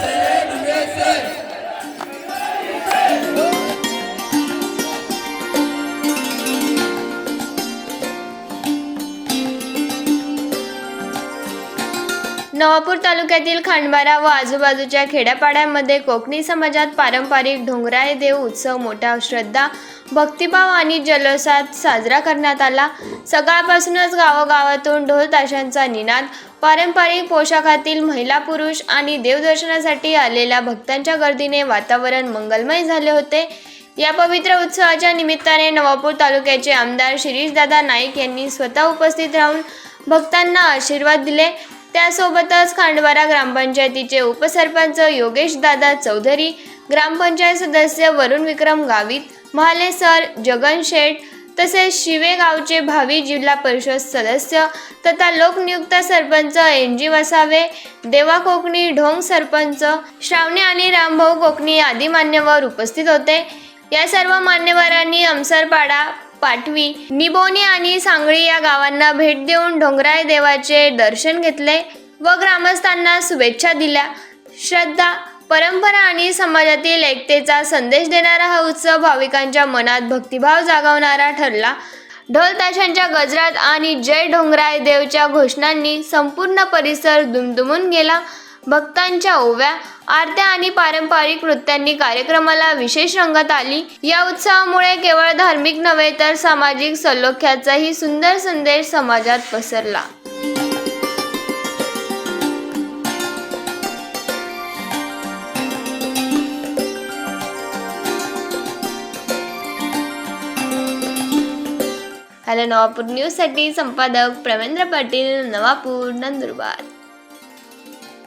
USA, USA. Navapur तालुक्यातील खांडबारा व आजूबाजूच्या खेड्यापाड्यांमध्ये कोकणी समाजात पारंपरिक ढोंगराळे देव उत्सव मोठ्या श्रद्धा भक्तिभाव आणि जल्लोषात साजरा करण्यात आला. सकाळपासूनच गावोगावातून ढोल ताशांचा निनाद पारंपरिक पोशाखातील महिला पुरुष आणि देवदर्शनासाठी आलेल्या भक्तांच्या गर्दीने वातावरण मंगलमय झाले होते. या पवित्र उत्सवाच्या निमित्ताने नवापूर तालुक्याचे आमदार शिरीषदादा नाईक यांनी स्वतः उपस्थित राहून भक्तांना आशीर्वाद दिले. त्यासोबतच खांडवारा ग्रामपंचायतीचे उपसरपंच योगेश दादा चौधरी ग्रामपंचायत सदस्य वरुण विक्रम गावित महाले सर जगन शेठ तसेच शिवे गावचे भावी जिल्हा परिषद सदस्य तथा लोकनियुक्त सरपंच एन जी वसावे देवा कोकणी ढोंग सरपंच श्रावणी आणि रामभाऊ कोकणी आदी मान्यवर उपस्थित होते. या सर्व मान्यवरांनी अमसरपाडा पाटवी निबोनी आणि सांगळी या गावांना भेट देऊन डोंगराय देवाचे दर्शन घेतले व ग्रामस्थांना शुभेच्छा दिल्या. श्रद्धा परंपरा आणि समाजातील एकतेचा संदेश देणारा हा उत्सव भाविकांच्या मनात भक्तिभाव जागवणारा ठरला. ढोल ताशांच्या गजरात आणि जय डोंगराय देवच्या घोषणांनी संपूर्ण परिसर दुमदुमून गेला. भक्तांच्या ओव्या आरत्या आणि पारंपरिक नृत्यांनी कार्यक्रमाला विशेष रंगत आली. या उत्सवामुळे केवळ धार्मिक नव्हे तर सामाजिक सलोख्याचाही सुंदर संदेश समाजात पसरला. हॅलो नवापूर न्यूजसाठी संपादक प्रवेंद्र पाटील नवापूर नंदुरबार.